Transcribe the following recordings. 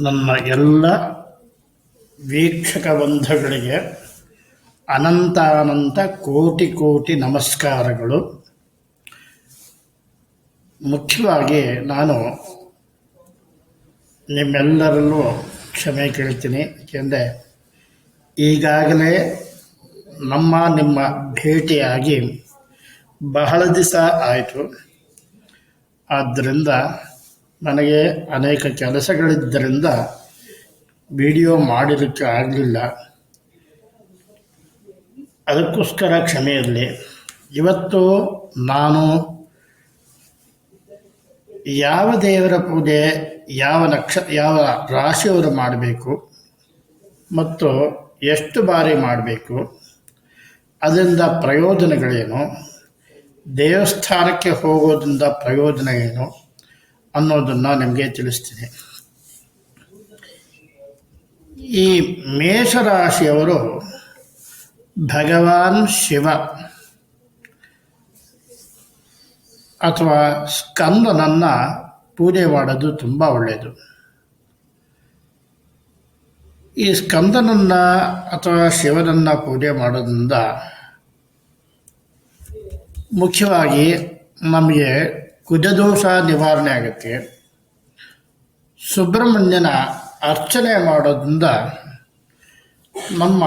ನನ್ನ ಎಲ್ಲ ವೀಕ್ಷಕ ಬಂಧುಗಳಿಗೆ ಅನಂತಾನಂತ ಕೋಟಿ ಕೋಟಿ ನಮಸ್ಕಾರಗಳು. ಮುಖ್ಯವಾಗಿ ನಾನು ನಿಮ್ಮೆಲ್ಲರಲ್ಲೂ ಕ್ಷಮೆ ಕೇಳ್ತೀನಿ. ಏಕೆಂದರೆ ಈಗಾಗಲೇ ನಮ್ಮ ನಿಮ್ಮ ಭೇಟಿಯಾಗಿ ಬಹಳ ದಿವಸ ಆಯಿತು. ಆದ್ದರಿಂದ ನನಗೆ ಅನೇಕ ಕೆಲಸಗಳಿದ್ದರಿಂದ ವಿಡಿಯೋ ಮಾಡಿದ್ದಕ್ಕೆ ಆಗಲಿಲ್ಲ. ಅದಕ್ಕೋಸ್ಕರ ಕ್ಷಮೆ ಇರಲಿ. ಇವತ್ತು ನಾನು ಯಾವ ದೇವರ ಪೂಜೆ, ಯಾವ ನಕ್ಷ, ಯಾವ ರಾಶಿಯವರು ಮಾಡಬೇಕು ಮತ್ತು ಎಷ್ಟು ಬಾರಿ ಮಾಡಬೇಕು, ಅದರಿಂದ ಪ್ರಯೋಜನಗಳೇನು, ದೇವಸ್ಥಾನಕ್ಕೆ ಹೋಗೋದ್ರಿಂದ ಪ್ರಯೋಜನ ಏನು ಅನ್ನೋದನ್ನು ನಿಮಗೆ ತಿಳಿಸ್ತೀನಿ. ಈ ಮೇಷರಾಶಿಯವರು ಭಗವಾನ್ ಶಿವ ಅಥವಾ ಸ್ಕಂದನನ್ನು ಪೂಜೆ ಮಾಡೋದು ತುಂಬ ಒಳ್ಳೆಯದು ಈ ಸ್ಕಂದನನ್ನು ಅಥವಾ ಶಿವನನ್ನು ಪೂಜೆ ಮಾಡೋದ್ರಿಂದ ಮುಖ್ಯವಾಗಿ ನಮಗೆ ಕುಜದೋಷ ನಿವಾರಣೆ ಆಗುತ್ತೆ. ಸುಬ್ರಹ್ಮಣ್ಯನ ಅರ್ಚನೆ ಮಾಡೋದ್ರಿಂದ ನಮ್ಮ,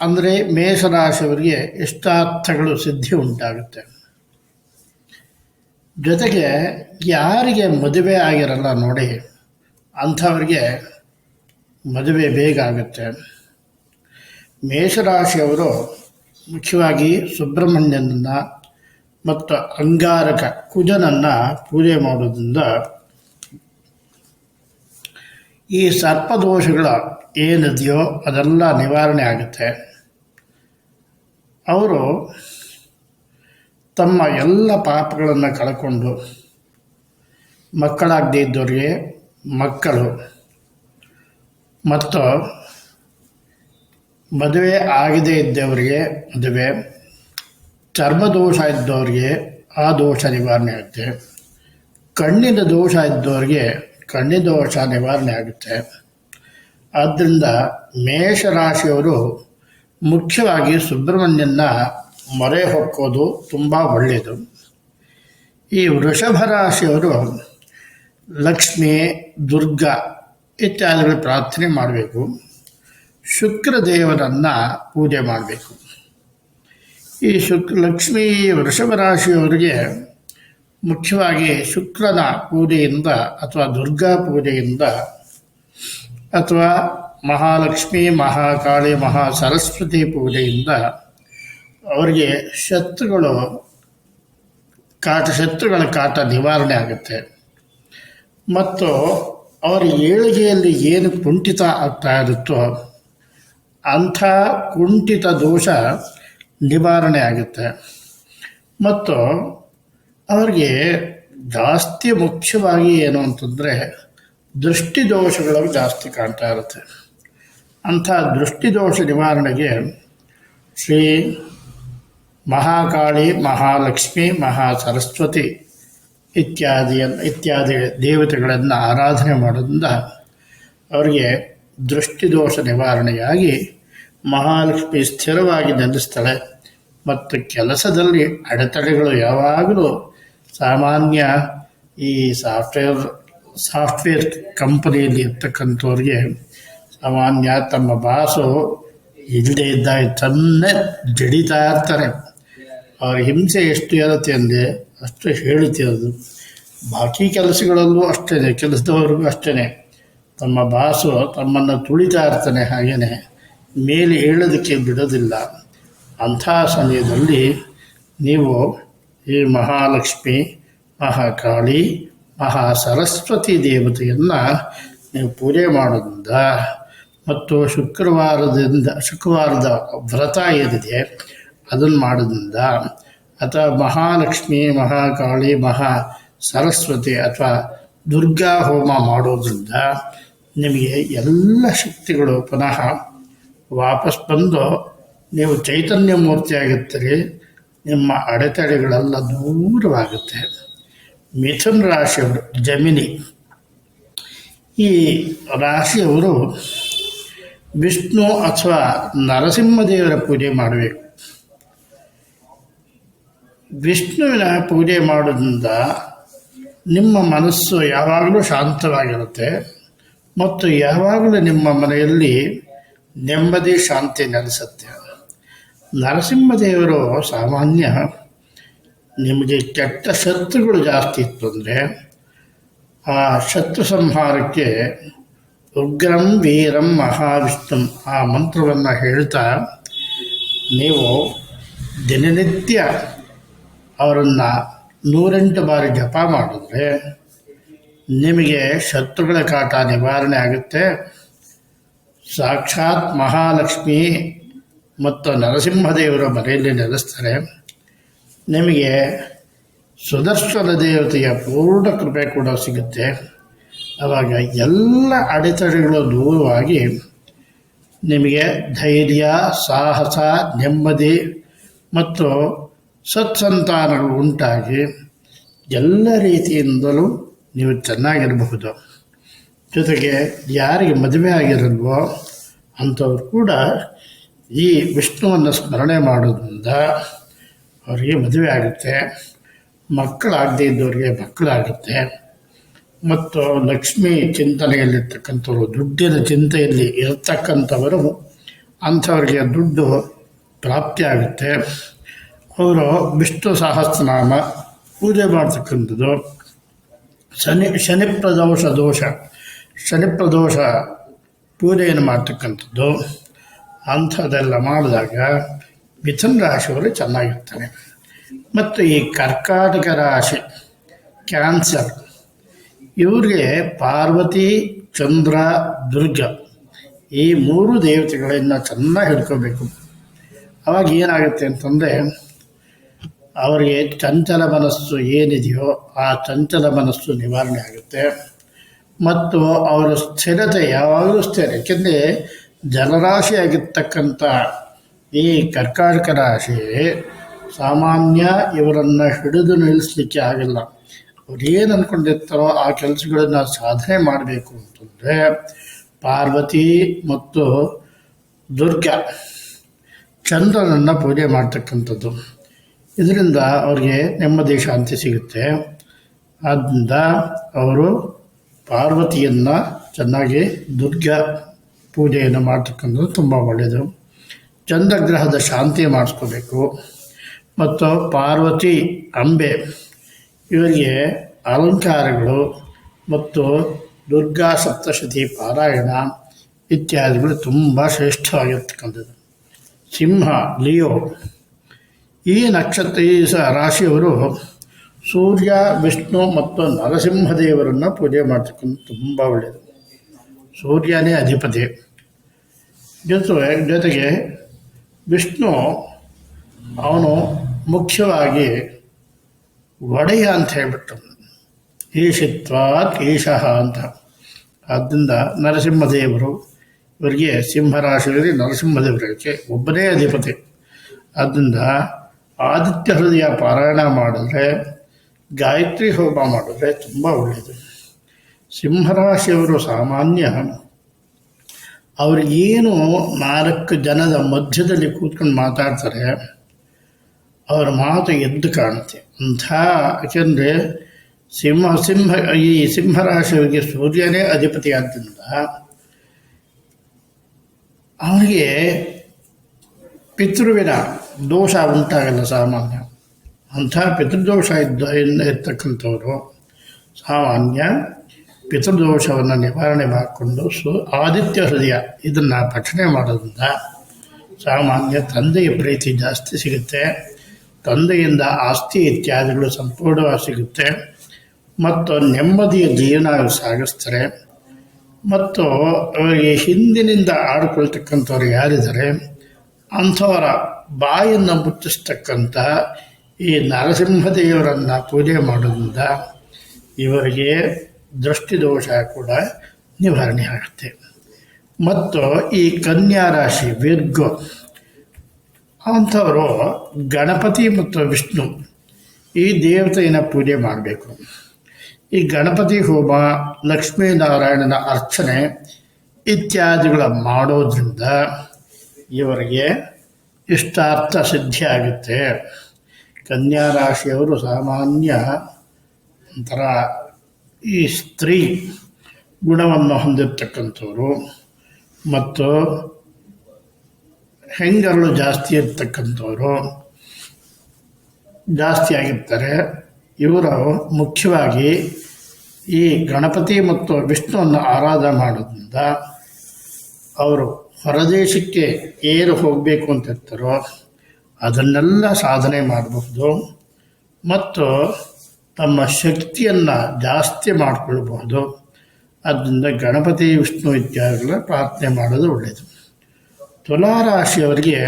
ಅಂದರೆ ಮೇಷರಾಶಿಯವರಿಗೆ ಇಷ್ಟಾರ್ಥಗಳು ಸಿದ್ಧಿ ಉಂಟಾಗುತ್ತೆ. ಜೊತೆಗೆ ಯಾರಿಗೆ ಮದುವೆ ಆಗಿರಲ್ಲ ನೋಡಿ, ಅಂಥವ್ರಿಗೆ ಮದುವೆ ಬೇಗ ಆಗುತ್ತೆ. ಮೇಷರಾಶಿಯವರು ಮುಖ್ಯವಾಗಿ ಸುಬ್ರಹ್ಮಣ್ಯನನ್ನು ಮತ್ತು ಅಂಗಾರಕ ಕುಜನನ್ನು ಪೂಜೆ ಮಾಡೋದ್ರಿಂದ ಈ ಸರ್ಪದೋಷಗಳ ಏನಿದೆಯೋ ಅದೆಲ್ಲ ನಿವಾರಣೆ ಆಗುತ್ತೆ. ಅವರು ತಮ್ಮ ಎಲ್ಲ ಪಾಪಗಳನ್ನು ಕಳ್ಕೊಂಡು ಮಕ್ಕಳಾಗದೇ ಇದ್ದವರಿಗೆ ಮಕ್ಕಳು ಮತ್ತು ಮದುವೆ ಆಗದೇ ಇದ್ದವರಿಗೆ ಮದುವೆ ಚರ್ಮ ದೋಷ ಇದ್ದವರಿಗೆ ಆ ದೋಷ ನಿವಾರಣೆ ಆಗುತ್ತೆ. ಕಣ್ಣಿನ ದೋಷ ಇದ್ದವ್ರಿಗೆ ಕಣ್ಣಿನ ದೋಷ ನಿವಾರಣೆ ಆಗುತ್ತೆ. ಆದ್ದರಿಂದ ಮೇಷರಾಶಿಯವರು ಮುಖ್ಯವಾಗಿ ಸುಬ್ರಹ್ಮಣ್ಯನ ಮೊರೆ ಹೊಕ್ಕೋದು ತುಂಬ ಒಳ್ಳೆಯದು ಈ ವೃಷಭ ರಾಶಿಯವರು ಲಕ್ಷ್ಮಿ, ದುರ್ಗಾ ಇತ್ಯಾದಿಗಳು ಪ್ರಾರ್ಥನೆ ಮಾಡಬೇಕು. ಶುಕ್ರ ದೇವರನ್ನು ಪೂಜೆ ಮಾಡಬೇಕು. ಈ ಶುಕ್, ಲಕ್ಷ್ಮೀ ವೃಷಭ ರಾಶಿಯವರಿಗೆ ಮುಖ್ಯವಾಗಿ ಶುಕ್ರನ ಪೂಜೆಯಿಂದ ಅಥವಾ ದುರ್ಗಾ ಪೂಜೆಯಿಂದ ಅಥವಾ ಮಹಾಲಕ್ಷ್ಮಿ, ಮಹಾಕಾಳಿ ಮಹಾ ಸರಸ್ವತಿ ಪೂಜೆಯಿಂದ ಅವರಿಗೆ ಶತ್ರುಗಳು ಕಾಟ, ಶತ್ರುಗಳ ಕಾಟ ನಿವಾರಣೆ ಆಗುತ್ತೆ. ಮತ್ತು ಅವರ ಏಳಿಗೆಯಲ್ಲಿ ಏನು ಕುಂಠಿತ ಆಗ್ತಾ ಇರುತ್ತೋ ಅಂಥ ಕುಂಠಿತ ದೋಷ ನಿವಾರಣೆ ಆಗುತ್ತೆ. ಮತ್ತು ಅವರಿಗೆ ಜಾಸ್ತಿ ಮುಖ್ಯವಾಗಿ ಏನು ಅಂತಂದರೆ ದೃಷ್ಟಿ ದೋಷಗಳು ಜಾಸ್ತಿ ಕಾಣ್ತಾ ಇರುತ್ತೆ. ಅಂಥ ದೃಷ್ಟಿದೋಷ ನಿವಾರಣೆಗೆ ಶ್ರೀ ಮಹಾಕಾಳಿ, ಮಹಾಲಕ್ಷ್ಮಿ ಮಹಾ ಸರಸ್ವತಿ ಇತ್ಯಾದಿಯನ್ನು ಇತ್ಯಾದಿ ದೇವತೆಗಳನ್ನು ಆರಾಧನೆ ಮಾಡೋದ್ರಿಂದ ಅವರಿಗೆ ದೃಷ್ಟಿದೋಷ ನಿವಾರಣೆಯಾಗಿ ಮಹಾಲಕ್ಷ್ಮಿ ಸ್ಥಿರವಾಗಿ ನೆಲೆಸ್ತಾಳೆ ಮತ್ತು ಕೆಲಸದಲ್ಲಿ ಅಡೆತಡೆಗಳು ಯಾವಾಗಲೂ ಸಾಮಾನ್ಯ ಈ ಸಾಫ್ಟ್ವೇರ್ ಸಾಫ್ಟ್ವೇರ್ ಕಂಪನಿಯಲ್ಲಿ ಇರ್ತಕ್ಕಂಥವ್ರಿಗೆ ಸಾಮಾನ್ಯ ತಮ್ಮ ಬಾಸು ಇಲ್ಲದೆ ಇದ್ದಾಗ ತನ್ನೇ ಜಡಿತಾ ಇರ್ತಾರೆ. ಅವ್ರ ಹಿಂಸೆ ಎಷ್ಟು ಇರುತ್ತೆ ಅಂದರೆ ಅಷ್ಟು ಹೇಳುತ್ತೆ ಅದು. ಬಾಕಿ ಕೆಲಸಗಳಲ್ಲೂ ಅಷ್ಟೇ ಕೆಲಸದವ್ರಿಗೂ ಅಷ್ಟೇ ತಮ್ಮ ಬಾಸು ತಮ್ಮನ್ನು ತುಳಿತಾ ಇರ್ತಾನೆ ಹಾಗೆಯೇ ಮೇಲೆ ಹೇಳೋದಕ್ಕೆ ಬಿಡೋದಿಲ್ಲ. ಅಂಥ ಸಮಯದಲ್ಲಿ ನೀವು ಈ ಮಹಾಲಕ್ಷ್ಮಿ, ಮಹಾಕಾಳಿ ಮಹಾ ಸರಸ್ವತಿ ದೇವತೆಯನ್ನು ನೀವು ಪೂಜೆ ಮಾಡೋದ್ರಿಂದ ಮತ್ತು ಶುಕ್ರವಾರದಿಂದ, ಶುಕ್ರವಾರದ ವ್ರತ ಏನಿದೆ ಅದನ್ನು ಮಾಡೋದ್ರಿಂದ ಅಥವಾ ಮಹಾಲಕ್ಷ್ಮಿ, ಮಹಾಕಾಳಿ ಮಹಾ ಸರಸ್ವತಿ ಅಥವಾ ದುರ್ಗಾ ಹೋಮ ಮಾಡೋದ್ರಿಂದ ನಿಮಗೆ ಎಲ್ಲ ಶಕ್ತಿಗಳು ಪುನಃ ವಾಪಸ್ ಬಂದು ನೀವು ಚೈತನ್ಯ ಮೂರ್ತಿಯಾಗುತ್ತೀರಿ ನಿಮ್ಮ ಅಡೆತಡೆಗಳೆಲ್ಲ ದೂರವಾಗುತ್ತೆ. ಮಿಥುನ್ ರಾಶಿಯವರು, ಜಮಿನಿ. ಈ ರಾಶಿಯವರು ವಿಷ್ಣು ಅಥವಾ ನರಸಿಂಹದೇವರ ಪೂಜೆ ಮಾಡಬೇಕು. ವಿಷ್ಣುವಿನ ಪೂಜೆ ಮಾಡೋದ್ರಿಂದ ನಿಮ್ಮ ಮನಸ್ಸು ಯಾವಾಗಲೂ ಶಾಂತವಾಗಿರುತ್ತೆ ಮತ್ತು ಯಾವಾಗಲೂ ನಿಮ್ಮ ಮನೆಯಲ್ಲಿ ನೆಮ್ಮದಿ, ಶಾಂತಿ ನೆಲೆಸುತ್ತೆ. ನರಸಿಂಹದೇವರು ಸಾಮಾನ್ಯ ನಿಮಗೆ ಕೆಟ್ಟ ಶತ್ರುಗಳು ಜಾಸ್ತಿ ಇತ್ತು ಅಂದರೆ ಆ ಶತ್ರು ಸಂಹಾರಕ್ಕೆ ಉಗ್ರಂ, ವೀರಂ, ಮಹಾವಿಷ್ಣು ಆ ಮಂತ್ರವನ್ನು ಹೇಳ್ತಾ ನೀವು ದಿನನಿತ್ಯ ಅವರನ್ನು ನೂರೆಂಟು ಬಾರಿ ಜಪ ಮಾಡಿದ್ರೆ ನಿಮಗೆ ಶತ್ರುಗಳ ಕಾಟ ನಿವಾರಣೆ ಆಗುತ್ತೆ. ಸಾಕ್ಷಾತ್ ಮಹಾಲಕ್ಷ್ಮಿ ಮತ್ತು ನರಸಿಂಹದೇವರ ಮನೆಯಲ್ಲಿ ನೆಲೆಸ್ತಾರೆ. ನಿಮಗೆ ಸುದರ್ಶನ ದೇವತೆಯ ಪೂರ್ಣ ಕೃಪೆ ಕೂಡ ಸಿಗುತ್ತೆ. ಆವಾಗ ಎಲ್ಲ ಅಡೆತಡೆಗಳು ದೂರವಾಗಿ ನಿಮಗೆ ಧೈರ್ಯ, ಸಾಹಸ, ನೆಮ್ಮದಿ ಮತ್ತು ಸತ್ಸಂತಾನಗಳು ಉಂಟಾಗಿ ಎಲ್ಲ ರೀತಿಯಿಂದಲೂ ನೀವು ಚೆನ್ನಾಗಿರಬಹುದು. ಜೊತೆಗೆ ಯಾರಿಗೆ ಮದುವೆ ಆಗಿರಲ್ವೋ ಅಂಥವ್ರು ಕೂಡ ಈ ವಿಷ್ಣುವನ್ನು ಸ್ಮರಣೆ ಮಾಡೋದ್ರಿಂದ ಅವರಿಗೆ ಮದುವೆ ಆಗುತ್ತೆ. ಮಕ್ಕಳಾಗದೇ ಇದ್ದವ್ರಿಗೆ ಮಕ್ಕಳಾಗುತ್ತೆ. ಮತ್ತು ಲಕ್ಷ್ಮಿ ಚಿಂತನೆಯಲ್ಲಿರ್ತಕ್ಕಂಥವ್ರು, ದುಡ್ಡಿನ ಚಿಂತೆಯಲ್ಲಿ ಇರತಕ್ಕಂಥವರು ಅಂಥವ್ರಿಗೆ ದುಡ್ಡು ಪ್ರಾಪ್ತಿಯಾಗುತ್ತೆ ಅವರು ವಿಷ್ಣು ಸಹಸ್ರನಾಮ ಪೂಜೆ ಮಾಡ್ತಕ್ಕಂಥದ್ದು. ಶನಿ ಶನಿ ಪ್ರದೋಷ ದೋಷ. ಶನಿ ಪ್ರದೋಷ ಪೂಜೆಯನ್ನು ಮಾಡ್ತಕ್ಕಂಥದ್ದು, ಅಂಥದ್ದೆಲ್ಲ ಮಾಡಿದಾಗ ಮಿಥುನ ರಾಶಿಯವರು ಚೆನ್ನಾಗಿರ್ತಾರೆ. ಮತ್ತು ಈ ಕರ್ಕಾಟಕ ರಾಶಿ, ಕ್ಯಾನ್ಸರ್, ಇವ್ರಿಗೆ ಪಾರ್ವತಿ, ಚಂದ್ರ, ದುರ್ಗ ಈ ಮೂರು ದೇವತೆಗಳನ್ನು ಚೆನ್ನಾಗಿ ಹಿಡ್ಕೋಬೇಕು. ಅವಾಗ ಏನಾಗುತ್ತೆ ಅಂತಂದರೆ, ಅವರಿಗೆ ಚಂಚಲ ಮನಸ್ಸು ಏನಿದೆಯೋ ಆ ಚಂಚಲ ಮನಸ್ಸು ನಿವಾರಣೆ ಆಗುತ್ತೆ. ಮತ್ತು ಅವರ ಸ್ಥಿರತೆ ಯಾವಾಗಲೂ ಸ್ಥಿರ ಏಕೆಂದರೆ ಜಲರಾಶಿಯಾಗಿರ್ತಕ್ಕಂಥ ಈ ಕರ್ಕಾಟಕ ರಾಶಿ ಸಾಮಾನ್ಯ ಇವರನ್ನು ಹಿಡಿದು ನಿಲ್ಲಿಸಲಿಕ್ಕೆ ಆಗಿಲ್ಲ. ಅವ್ರು ಏನು ಅಂದ್ಕೊಂಡಿರ್ತಾರೋ ಆ ಕೆಲಸಗಳನ್ನು ಸಾಧನೆ ಮಾಡಬೇಕು ಅಂತಂದರೆ ಪಾರ್ವತಿ ಮತ್ತು ದುರ್ಗಾ ಚಂದ್ರನನ್ನು ಪೂಜೆ ಮಾಡ್ತಕ್ಕಂಥದ್ದು. ಇದರಿಂದ ಅವ್ರಿಗೆ ನೆಮ್ಮದಿ, ಶಾಂತಿ ಸಿಗುತ್ತೆ. ಆದ್ದರಿಂದ ಅವರು ಪಾರ್ವತಿಯನ್ನು ಚೆನ್ನಾಗಿ ದುರ್ಗಾ ಪೂಜೆಯನ್ನು ಮಾಡ್ತಕ್ಕಂಥದ್ದು ತುಂಬ ಒಳ್ಳೆಯದು. ಚಂದ್ರಗ್ರಹದ ಶಾಂತಿ ಮಾಡಿಸ್ಕೋಬೇಕು. ಮತ್ತು ಪಾರ್ವತಿ ಅಂಬೆ, ಇವರಿಗೆ ಅಲಂಕಾರಗಳು ಮತ್ತು ದುರ್ಗಾ ಸಪ್ತಶತಿ ಪಾರಾಯಣ ಇತ್ಯಾದಿಗಳು ತುಂಬ ಶ್ರೇಷ್ಠವಾಗಿರ್ತಕ್ಕಂಥದ್ದು. ಸಿಂಹ, ಲಿಯೋ ಈ ನಕ್ಷತ್ರ ರಾಶಿಯವರು ಸೂರ್ಯ, ವಿಷ್ಣು ಮತ್ತು ನರಸಿಂಹದೇವರನ್ನು ಪೂಜೆ ಮಾಡ್ತಕ್ಕಂಥ ತುಂಬ ಒಳ್ಳೆಯದು ಸೂರ್ಯನೇ ಅಧಿಪತಿ. ಜೊತೆ ಜೊತೆಗೆ ವಿಷ್ಣು ಅವನು ಮುಖ್ಯವಾಗಿ ಒಡೆಯ ಅಂತ ಹೇಳ್ಬಿಟ್ಟು ಈಶಿತ್ವಾತ್ ಈಶಃ ಅಂತ. ಆದ್ದರಿಂದ ನರಸಿಂಹದೇವರು ಇವರಿಗೆ ಸಿಂಹರಾಶಿಯಲ್ಲಿ ನರಸಿಂಹದೇವರಿಗೆ ಒಬ್ಬನೇ ಅಧಿಪತಿ. ಆದ್ದರಿಂದ ಆದಿತ್ಯ ಹೃದಯ ಪಾರಾಯಣ ಮಾಡಿದ್ರೆ ಗಾಯತ್ರಿ ಹೋಮ ಮಾಡಿದ್ರೆ ತುಂಬ ಒಳ್ಳೆಯದು ಸಿಂಹರಾಶಿಯವರು ಸಾಮಾನ್ಯ. ಅವ್ರಿಗೇನು ನಾಲ್ಕು ಜನದ ಮಧ್ಯದಲ್ಲಿ ಕೂತ್ಕೊಂಡು ಮಾತಾಡ್ತಾರೆ, ಅವರ ಮಾತು ಎದ್ದು ಕಾಣುತ್ತೆ. ಅಂಥ ಯಾಕೆಂದರೆ ಸಿಂಹ ಸಿಂಹ, ಈ ಸಿಂಹರಾಶಿಯವರಿಗೆ ಸೂರ್ಯನೇ ಅಧಿಪತಿ ಆದ್ದರಿಂದ ಅವನಿಗೆ ಪಿತೃವಿನ ದೋಷ ಉಂಟಾಗಲ್ಲ ಸಾಮಾನ್ಯ. ಅಂಥ ಪಿತೃದೋಷ ಇದ್ದ ಇರ್ತಕ್ಕಂಥವರು ಸಾಮಾನ್ಯ ಪಿತೃದೋಷವನ್ನು ನಿವಾರಣೆ ಮಾಡಿಕೊಂಡು ಸು ಆದಿತ್ಯ ಹೃದಯ ಇದನ್ನು ಪಠನೆ ಮಾಡೋದ್ರಿಂದ ಸಾಮಾನ್ಯ ತಂದೆಯ ಪ್ರೀತಿ ಜಾಸ್ತಿ ಸಿಗುತ್ತೆ. ತಂದೆಯಿಂದ ಆಸ್ತಿ ಇತ್ಯಾದಿಗಳು ಸಂಪೂರ್ಣವಾಗಿ ಸಿಗುತ್ತೆ. ಮತ್ತು ನೆಮ್ಮದಿಯ ಜೀವನ ಸಾಗಿಸ್ತಾರೆ. ಮತ್ತು ಅವರಿಗೆ ಹಿಂದಿನಿಂದ ಆಡಿಕೊಳ್ತಕ್ಕಂಥವ್ರು ಯಾರಿದ್ದಾರೆ, ಅಂಥವರ ಬಾಯನ್ನು ಮುಚ್ಚಿಸ್ತಕ್ಕಂಥ ಈ ನರಸಿಂಹದೇವರನ್ನು ಪೂಜೆ ಮಾಡೋದ್ರಿಂದ ಇವರಿಗೆ ದೃಷ್ಟಿದೋಷ ಕೂಡ ನಿವಾರಣೆ ಆಗುತ್ತೆ. ಮತ್ತು ಈ ಕನ್ಯಾ ರಾಶಿ ವಿರ್ಗೋ, ಅಂಥವರು ಗಣಪತಿ ಮತ್ತು ವಿಷ್ಣು ಈ ದೇವತೆಯನ್ನು ಪೂಜೆ ಮಾಡಬೇಕು. ಈ ಗಣಪತಿ ಹೋಮ, ಲಕ್ಷ್ಮೀನಾರಾಯಣನ ಅರ್ಚನೆ ಇತ್ಯಾದಿಗಳ ಮಾಡೋದ್ರಿಂದ ಇವರಿಗೆ ಇಷ್ಟಾರ್ಥ ಸಿದ್ಧಿ ಆಗುತ್ತೆ. ಕನ್ಯಾ ರಾಶಿಯವರು ಸಾಮಾನ್ಯ ಒಂಥರ ಈ ಸ್ತ್ರೀ ಗುಣವನ್ನು ಹೊಂದಿರತಕ್ಕಂಥವ್ರು. ಮತ್ತು ಹೆಂಗರಳು ಜಾಸ್ತಿ ಇರ್ತಕ್ಕಂಥವ್ರು. ಜಾಸ್ತಿ ಆಗಿರ್ತಾರೆ. ಇವರು ಮುಖ್ಯವಾಗಿ ಈ ಗಣಪತಿ ಮತ್ತು ವಿಷ್ಣುವನ್ನು ಆರಾಧನೆ ಮಾಡೋದ್ರಿಂದ ಅವರು ಹೊರದೇಶಕ್ಕೆ ಏರು ಹೋಗಬೇಕು ಅಂತ ಇರ್ತಾರೋ ಅದನ್ನೆಲ್ಲ ಸಾಧನೆ ಮಾಡಬಹುದು. ಮತ್ತು ತಮ್ಮ ಶಕ್ತಿಯನ್ನು ಜಾಸ್ತಿ ಮಾಡಿಕೊಳ್ಬಹುದು. ಆದ್ದರಿಂದ ಗಣಪತಿ ವಿಷ್ಣು ಇತ್ಯಾದಿಗಳ ಪ್ರಾರ್ಥನೆ ಮಾಡೋದು ಒಳ್ಳೆಯದು ತುಲಾರಾಶಿಯವರಿಗೆ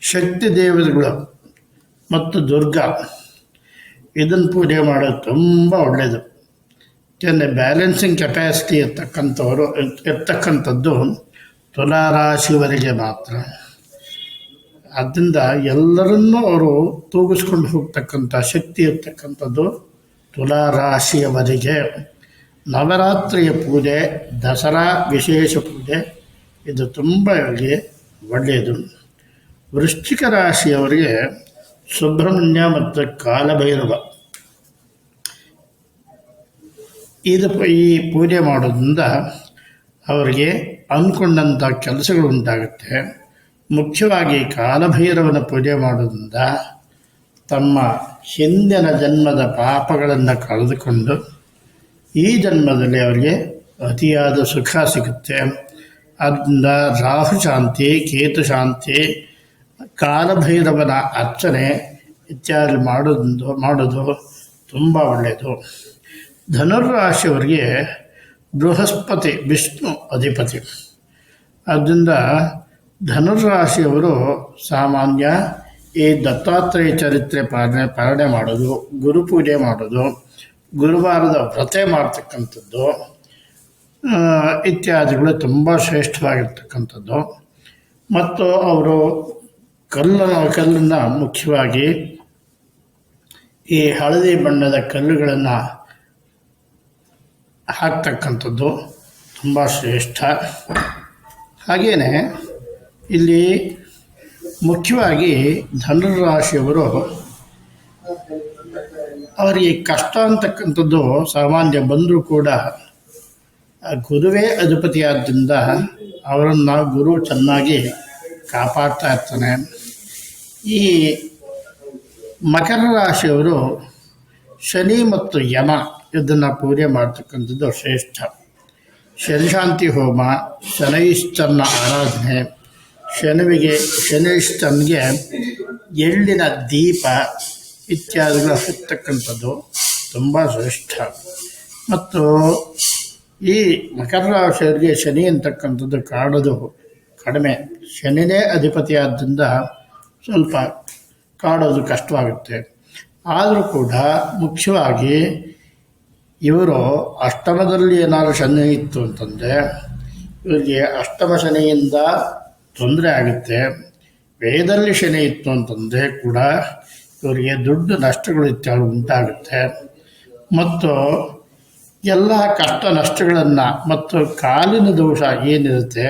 ಶಕ್ತಿ ದೇವತೆಗಳು ಮತ್ತು ದುರ್ಗಾ ಇದನ್ನು ಪೂಜೆ ಮಾಡೋದು ತುಂಬ ಒಳ್ಳೆಯದು ಯಾಕೆಂದರೆ ಬ್ಯಾಲೆನ್ಸಿಂಗ್ ಕೆಪಾಸಿಟಿ ಇರ್ತಕ್ಕಂಥವರು ಇರ್ತಕ್ಕಂಥದ್ದು ತುಲಾರಾಶಿಯವರಿಗೆ ಮಾತ್ರ. ಆದ್ದರಿಂದ ಎಲ್ಲರನ್ನೂ ಅವರು ತೂಗಿಸ್ಕೊಂಡು ಹೋಗ್ತಕ್ಕಂಥ ಶಕ್ತಿ ಇರ್ತಕ್ಕಂಥದ್ದು ತುಲಾರಾಶಿಯವರಿಗೆ. ನವರಾತ್ರಿಯ ಪೂಜೆ, ದಸರಾ ವಿಶೇಷ ಪೂಜೆ, ಇದು ತುಂಬ ಒಳ್ಳೆಯದು. ವೃಶ್ಚಿಕ ರಾಶಿಯವರಿಗೆ ಸುಬ್ರಹ್ಮಣ್ಯ ಮತ್ತು ಕಾಲಭೈರವ. ಇದು ಈ ಪೂಜೆ ಮಾಡೋದ್ರಿಂದ ಅವರಿಗೆ ಅಂದ್ಕೊಂಡಂಥ ಕೆಲಸಗಳು ಉಂಟಾಗುತ್ತೆ. ಮುಖ್ಯವಾಗಿ ಕಾಲಭೈರವನ ಪೂಜೆ ಮಾಡೋದ್ರಿಂದ ತಮ್ಮ ಹಿಂದಿನ ಜನ್ಮದ ಪಾಪಗಳನ್ನು ಕಳೆದುಕೊಂಡು ಈ ಜನ್ಮದಲ್ಲಿ ಅವರಿಗೆ ಅತಿಯಾದ ಸುಖ ಸಿಗುತ್ತೆ. ಆದ್ದರಿಂದ ರಾಹು ಶಾಂತಿ, ಕೇತು ಶಾಂತಿ, ಕಾಲಭೈರವನ ಅರ್ಚನೆ ಇತ್ಯಾದಿ ಮಾಡೋದು ಮಾಡೋದು ತುಂಬ ಒಳ್ಳೆಯದು. ಧನುರಾಶಿಯವರಿಗೆ ಬೃಹಸ್ಪತಿ, ವಿಷ್ಣು ಅಧಿಪತಿ. ಆದ್ದರಿಂದ ಧನುರ್ರಾಶಿಯವರು ಸಾಮಾನ್ಯ ಈ ದತ್ತಾತ್ರೇಯ ಚರಿತ್ರೆ ಪಾಲನೆ ಪಾಲನೆ ಮಾಡೋದು ಗುರುಪೂಜೆ ಮಾಡೋದು, ಗುರುವಾರದ ವ್ರತ ಮಾಡ್ತಕ್ಕಂಥದ್ದು ಇತ್ಯಾದಿಗಳು ತುಂಬ ಶ್ರೇಷ್ಠವಾಗಿರ್ತಕ್ಕಂಥದ್ದು. ಮತ್ತು ಅವರು ಕಲ್ಲು ಕಲ್ಲನ್ನು ಮುಖ್ಯವಾಗಿ ಈ ಹಳದಿ ಬಣ್ಣದ ಕಲ್ಲುಗಳನ್ನು ಹಾಕ್ತಕ್ಕಂಥದ್ದು ತುಂಬ ಶ್ರೇಷ್ಠ. ಹಾಗೆಯೇ ಇಲ್ಲಿ ಮುಖ್ಯವಾಗಿ ಧನುರಾಶಿಯವರು ಅವರಿಗೆ ಕಷ್ಟ ಅಂತಕ್ಕಂಥದ್ದು ಸಾಮಾನ್ಯ ಬಂದರೂ ಕೂಡ ಗುರುವೇ ಅಧಿಪತಿಯಾದ್ದರಿಂದ ಅವರನ್ನು ಗುರು ಚೆನ್ನಾಗಿ ಕಾಪಾಡ್ತಾ ಇರ್ತಾನೆ. ಈ ಮಕರ ರಾಶಿಯವರು ಶನಿ ಮತ್ತು ಯಮ ಇದನ್ನು ಪೂಜೆ ಮಾಡ್ತಕ್ಕಂಥದ್ದು ಶ್ರೇಷ್ಠ. ಶನಿಶಾಂತಿ ಹೋಮ ಶನೈಶ್ಚರ್ನ ಆರಾಧನೆ. ಶನಿವಿಗೆ ಶನಿಷ್ಠನಿಗೆ ಎಳ್ಳಿನ ದೀಪ ಇತ್ಯಾದಿಗಳು ಹಚ್ಚತಕ್ಕಂಥದ್ದು ತುಂಬ ಶ್ರೇಷ್ಠ. ಮತ್ತು ಈ ಮಕರ ರಾಶಿಯವರಿಗೆ ಶನಿ ಅಂತಕ್ಕಂಥದ್ದು ಕಾಡೋದು ಕಡಿಮೆ. ಶನಿನೇ ಅಧಿಪತಿಯಾದ್ದರಿಂದ ಸ್ವಲ್ಪ ಕಾಡೋದು ಕಷ್ಟವಾಗುತ್ತೆ. ಆದರೂ ಕೂಡ ಮುಖ್ಯವಾಗಿ ಇವರು ಅಷ್ಟಮದಲ್ಲಿ ಏನಾದರೂ ಶನಿ ಇತ್ತು ಅಂತಂದರೆ, ಇವರಿಗೆ ಅಷ್ಟಮ ಶನಿಯಿಂದ ತೊಂದರೆ ಆಗುತ್ತೆ. ವೇದಲ್ಲಿ ಶನಿ ಇತ್ತು ಅಂತಂದರೆ ಕೂಡ ಇವರಿಗೆ ದುಡ್ಡು ನಷ್ಟಗಳು ಇತ್ಯಾದಿ ಉಂಟಾಗುತ್ತೆ. ಮತ್ತು ಎಲ್ಲ ಕಷ್ಟ ನಷ್ಟಗಳನ್ನು ಮತ್ತು ಕಾಲಿನ ದೋಷ ಏನಿರುತ್ತೆ,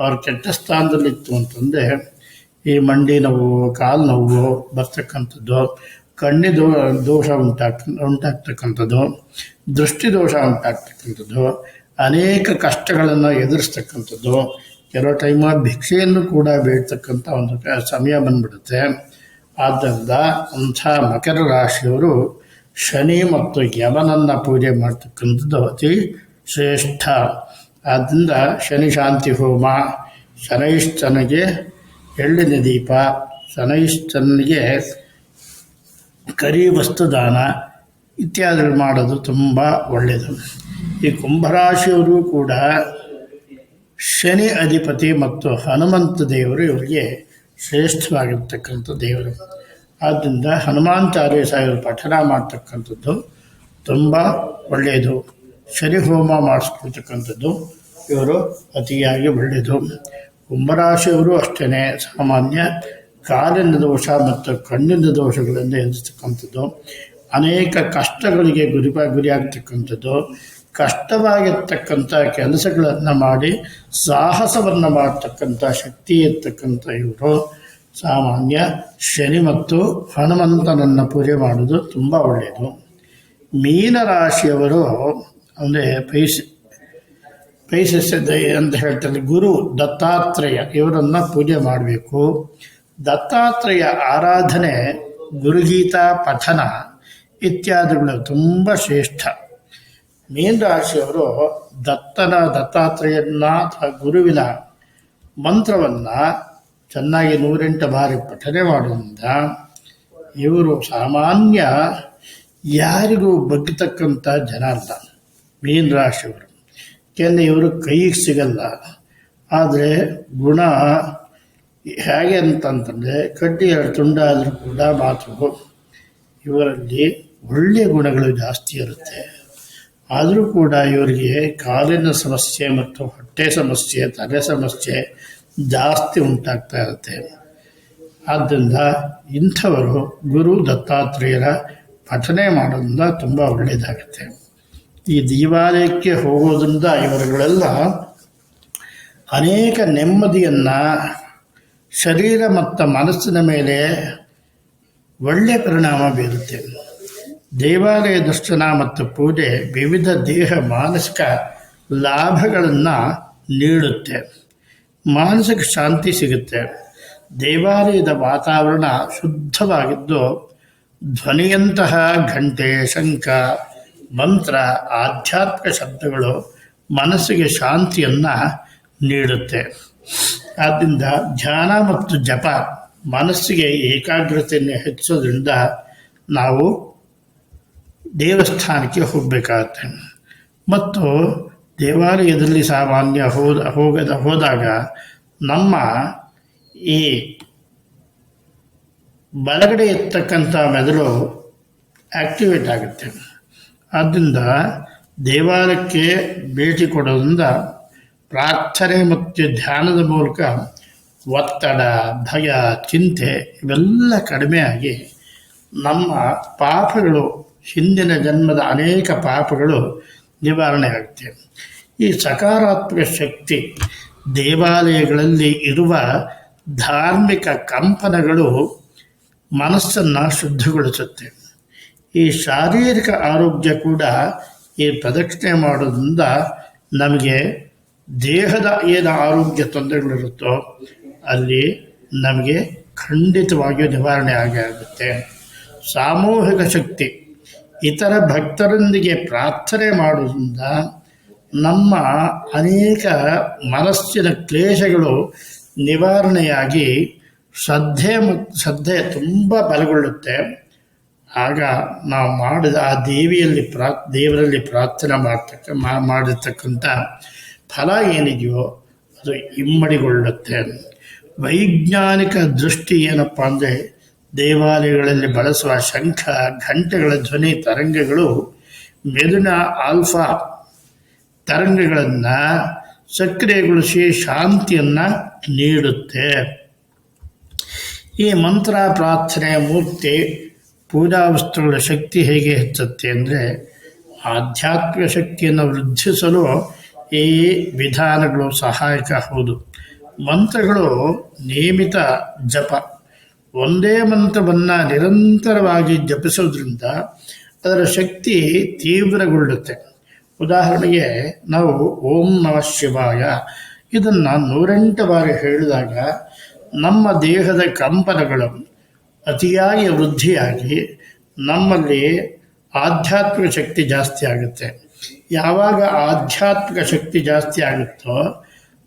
ಅವ್ರ ಕೆಟ್ಟ ಸ್ಥಾನದಲ್ಲಿತ್ತು ಅಂತಂದರೆ ಈ ಮಂಡಿ ನೋವು, ಕಾಲು ನೋವು ಬರ್ತಕ್ಕಂಥದ್ದು, ಕಣ್ಣಿ ದೋ, ದೋಷ ಉಂಟಾಗ್ ಉಂಟಾಗ್ತಕ್ಕಂಥದ್ದು, ದೃಷ್ಟಿ ದೋಷ ಉಂಟಾಗ್ತಕ್ಕಂಥದ್ದು, ಅನೇಕ ಕಷ್ಟಗಳನ್ನು ಎದುರಿಸ್ತಕ್ಕಂಥದ್ದು ಕೆಲವು ಟೈಮ ಭಿಕ್ಷೆಯನ್ನು ಕೂಡ ಬೇಡ್ತಕ್ಕಂಥ ಒಂದು ಸಮಯ ಬಂದ್ಬಿಡುತ್ತೆ. ಆದ್ದರಿಂದ ಅಂಥ ಮಕರ ರಾಶಿಯವರು ಶನಿ ಮತ್ತು ಯಮನನ್ನು ಪೂಜೆ ಮಾಡ್ತಕ್ಕಂಥದ್ದು ಅತಿ ಶ್ರೇಷ್ಠ. ಆದ್ದರಿಂದ ಶನಿ ಶಾಂತಿ ಹೋಮ, ಶನೈಶ್ಚನಿಗೆ ಎಳ್ಳಿನ ದೀಪ ಶನೈಶ್ಚನಿಗೆ ಕರಿ ವಸ್ತುದಾನ ಇತ್ಯಾದಿ ಮಾಡೋದು ತುಂಬ ಒಳ್ಳೆಯದು. ಈ ಕುಂಭರಾಶಿಯವರು ಕೂಡ ಶನಿ ಅಧಿಪತಿ ಮತ್ತು ಹನುಮಂತ ದೇವರು ಇವರಿಗೆ ಶ್ರೇಷ್ಠವಾಗಿರ್ತಕ್ಕಂಥ ದೇವರು. ಆದ್ದರಿಂದ ಹನುಮಾನ್ ಚಾಲೀಸ ಪಠಣ ಪಠನ ಮಾಡ್ತಕ್ಕಂಥದ್ದು ತುಂಬ ಒಳ್ಳೆಯದು. ಶನಿ ಹೋಮ ಮಾಡಿಸ್ಕೊಳ್ತಕ್ಕಂಥದ್ದು ಇವರು ಅತಿಯಾಗಿ ಒಳ್ಳೆಯದು. ಕುಂಭರಾಶಿಯವರು ಅಷ್ಟೇ ಸಾಮಾನ್ಯ ಕಾಲಿನ ದೋಷ ಮತ್ತು ಕಣ್ಣಿನ ದೋಷಗಳಿಂದ ಎದುರಿಸ್ತಕ್ಕಂಥದ್ದು ಅನೇಕ ಕಷ್ಟಗಳಿಗೆ ಗುರಿ ಗುರಿಯಾಗ್ತಕ್ಕಂಥದ್ದು. ಕಷ್ಟವಾಗಿರ್ತಕ್ಕಂಥ ಕೆಲಸಗಳನ್ನು ಮಾಡಿ, ಸಾಹಸವನ್ನು ಮಾಡತಕ್ಕಂಥ ಶಕ್ತಿ ಇರ್ತಕ್ಕಂಥ ಇವರು. ಸಾಮಾನ್ಯ ಶನಿ ಮತ್ತು ಹನುಮಂತನನ್ನು ಪೂಜೆ ಮಾಡೋದು ತುಂಬ ಒಳ್ಳೆಯದು. ಮೀನರಾಶಿಯವರು ಅಂದರೆ ಪೈಸ ಪೈಸಸ್ಯ ಅಂತ ಹೇಳ್ತಾರೆ, ಗುರು ದತ್ತಾತ್ರೇಯ ಇವರನ್ನು ಪೂಜೆ ಮಾಡಬೇಕು. ದತ್ತಾತ್ರೇಯ ಆರಾಧನೆ, ಗುರುಗೀತಾ, ಪಠನ ಇತ್ಯಾದಿಗಳು ತುಂಬ ಶ್ರೇಷ್ಠ. ಮೀನ ರಾಶಿಯವರು ದತ್ತನ ದತ್ತಾತ್ರೇಯನಾಥ ಗುರುವಿನ ಮಂತ್ರವನ್ನು ಚೆನ್ನಾಗಿ ನೂರೆಂಟು ಬಾರಿ ಪಠನೆ ಮಾಡೋದ್ರಿಂದ ಇವರು ಸಾಮಾನ್ಯ ಯಾರಿಗೂ ಬಗ್ಗತಕ್ಕಂಥ ಜನ ಅಲ್ಲ ಮೀನ ರಾಶಿಯವರು ಯಾಕೆಂದರೆ ಇವರು ಕೈಗೆ ಸಿಗಲ್ಲ. ಆದರೆ ಗುಣ ಹೇಗೆ ಅಂತಂತಂದರೆ ಕಡ್ಡಿ ಎರಡು ತುಂಡಾದರೂ ಕೂಡ ಮಾತು ಇವರಲ್ಲಿ ಒಳ್ಳೆಯ ಗುಣಗಳು ಜಾಸ್ತಿ ಇರುತ್ತೆ. ಆದರೂ ಕೂಡ ಇವರಿಗೆ ಕಾಲಿನ ಸಮಸ್ಯೆ ಮತ್ತು ಹೊಟ್ಟೆ ಸಮಸ್ಯೆ, ತಲೆ ಸಮಸ್ಯೆ ಜಾಸ್ತಿ ಉಂಟಾಗ್ತಾ ಇರುತ್ತೆ. ಆದ್ದರಿಂದ ಇಂಥವರು ಗುರು ದತ್ತಾತ್ರೇಯರ ಪಠನೆ ಮಾಡೋದ್ರಿಂದ ತುಂಬ ಒಳ್ಳೆಯದಾಗುತ್ತೆ. ಈ ದೇವಾಲಯಕ್ಕೆ ಹೋಗೋದ್ರಿಂದ ಇವರುಗಳೆಲ್ಲ ಅನೇಕ ನೆಮ್ಮದಿಯನ್ನು ಶರೀರ ಮತ್ತು ಮನಸ್ಸಿನ ಮೇಲೆ ಒಳ್ಳೆಯ ಪರಿಣಾಮ ಬೀರುತ್ತೆ. ದೇವಾಲಯ ದರ್ಶನ ಮತ್ತು ಪೂಜೆ ವಿವಿಧ ದೇಹ ಮಾನಸಿಕ ಲಾಭಗಳನ್ನು ನೀಡುತ್ತೆ. ಮಾನಸಿಕ ಶಾಂತಿ ಸಿಗುತ್ತೆ. ದೇವಾಲಯದ ವಾತಾವರಣ ಶುದ್ಧವಾಗಿದ್ದು, ಧ್ವನಿಯಂತಹ ಘಂಟೆ, ಶಂಖ, ಮಂತ್ರ, ಆಧ್ಯಾತ್ಮಿಕ ಶಬ್ದಗಳು ಮನಸ್ಸಿಗೆ ಶಾಂತಿಯನ್ನು ನೀಡುತ್ತೆ. ಆದ್ದರಿಂದ ಧ್ಯಾನ ಮತ್ತು ಜಪ ಮನಸ್ಸಿಗೆ ಏಕಾಗ್ರತೆಯನ್ನು ಹೆಚ್ಚೋದ್ರಿಂದ ನಾವು ದೇವಸ್ಥಾನಕ್ಕೆ ಹೋಗಬೇಕಾಗತ್ತೆ ಮತ್ತು ದೇವಾಲಯದಲ್ಲಿ ಸಾಮಾನ್ಯ ಹೋದ, ಹೋಗದ, ಹೋದಾಗ ನಮ್ಮ ಈ ಬಲಗಡೆ ಇರ್ತಕ್ಕಂಥ ಮೆದುಳು ಆ್ಯಕ್ಟಿವೇಟ್ ಆಗುತ್ತೆ. ಆದ್ದರಿಂದ ದೇವಾಲಯಕ್ಕೆ ಭೇಟಿ ಕೊಡೋದ್ರಿಂದ ಪ್ರಾರ್ಥನೆ ಮತ್ತು ಧ್ಯಾನದ ಮೂಲಕ ಒತ್ತಡ, ಭಯ, ಚಿಂತೆ ಇವೆಲ್ಲ ಕಡಿಮೆಯಾಗಿ ನಮ್ಮ ಪಾಪಗಳು ಹಿಂದಿನ ಜನ್ಮದ ಅನೇಕ ಪಾಪಗಳು ನಿವಾರಣೆ ಆಗುತ್ತೆ ಈ ಸಕಾರಾತ್ಮಕ ಶಕ್ತಿ ದೇವಾಲಯಗಳಲ್ಲಿ ಇರುವ ಧಾರ್ಮಿಕ ಕಂಪನಗಳು ಮನಸ್ಸನ್ನು ಶುದ್ಧಗೊಳಿಸುತ್ತೆ. ಈ ಶಾರೀರಿಕ ಆರೋಗ್ಯ ಕೂಡ ಈ ಪ್ರದಕ್ಷಿಣೆ ಮಾಡೋದ್ರಿಂದ ನಮಗೆ ದೇಹದ ಏನು ಆರೋಗ್ಯ ತೊಂದರೆಗಳಿರುತ್ತೋ ಅಲ್ಲಿ ನಮಗೆ ಖಂಡಿತವಾಗಿಯೂ ನಿವಾರಣೆ ಆಗೇ ಆಗುತ್ತೆ. ಸಾಮೂಹಿಕ ಶಕ್ತಿ ಇತರ ಭಕ್ತರೊಂದಿಗೆ ಪ್ರಾರ್ಥನೆ ಮಾಡುವುದರಿಂದ ನಮ್ಮ ಅನೇಕ ಮನಸ್ಸಿನ ಕ್ಲೇಶಗಳು ನಿವಾರಣೆಯಾಗಿ ಶ್ರದ್ಧೆ ಮತ್ತು ಶ್ರದ್ಧೆ ತುಂಬ ಬಲಗೊಳ್ಳುತ್ತೆ. ಆಗ ನಾವು ಮಾಡಿದ ಆ ದೇವಿಯಲ್ಲಿ ಪ್ರಾ ದೇವರಲ್ಲಿ ಪ್ರಾರ್ಥನೆ ಮಾಡ್ತಕ್ಕ ಮಾಡಿರ್ತಕ್ಕಂಥ ಫಲ ಏನಿದೆಯೋ ಅದು ಇಮ್ಮಡಿಗೊಳ್ಳುತ್ತೆ. ವೈಜ್ಞಾನಿಕ ದೃಷ್ಟಿ ಏನಪ್ಪ ಅಂದರೆ ದೇವಾಲಯಗಳಲ್ಲಿ ಬಳಸುವ ಶಂಖ, ಘಂಟೆಗಳ ಧ್ವನಿ, ತರಂಗಗಳು ಮೆದುನ ಆಲ್ಫಾ ತರಂಗಗಳನ್ನು ಸಕ್ರಿಯಗೊಳಿಸಿ ಶಾಂತಿಯನ್ನು ನೀಡುತ್ತೆ. ಈ ಮಂತ್ರ, ಪ್ರಾರ್ಥನೆ, ಮೂರ್ತಿ, ಪೂಜಾ ವಸ್ತುಗಳ ಶಕ್ತಿ ಹೇಗೆ ಹೆಚ್ಚುತ್ತೆ ಅಂದರೆ ಆಧ್ಯಾತ್ಮಿಕ ಶಕ್ತಿಯನ್ನು ವೃದ್ಧಿಸಲು ಈ ವಿಧಾನಗಳು ಸಹಾಯಕ ಹೌದು. ಮಂತ್ರಗಳು ನಿಯಮಿತ ಜಪ. ಒಂದೇ ಮಂತ್ರವನ್ನು ನಿರಂತರವಾಗಿ ಜಪಿಸೋದ್ರಿಂದ ಅದರ ಶಕ್ತಿ ತೀವ್ರಗೊಳ್ಳುತ್ತೆ. ಉದಾಹರಣೆಗೆ ನಾವು ಓಂ ನಮ ಶಿವಾಯ ಇದನ್ನು ನೂರೆಂಟು ಬಾರಿ ಹೇಳಿದಾಗ ನಮ್ಮ ದೇಹದ ಕಂಪನಗಳು ಅತಿಯಾಗಿ ವೃದ್ಧಿಯಾಗಿ ನಮ್ಮಲ್ಲಿ ಆಧ್ಯಾತ್ಮಿಕ ಶಕ್ತಿ ಜಾಸ್ತಿ ಆಗುತ್ತೆ. ಯಾವಾಗ ಆಧ್ಯಾತ್ಮಿಕ ಶಕ್ತಿ ಜಾಸ್ತಿ ಆಗುತ್ತೋ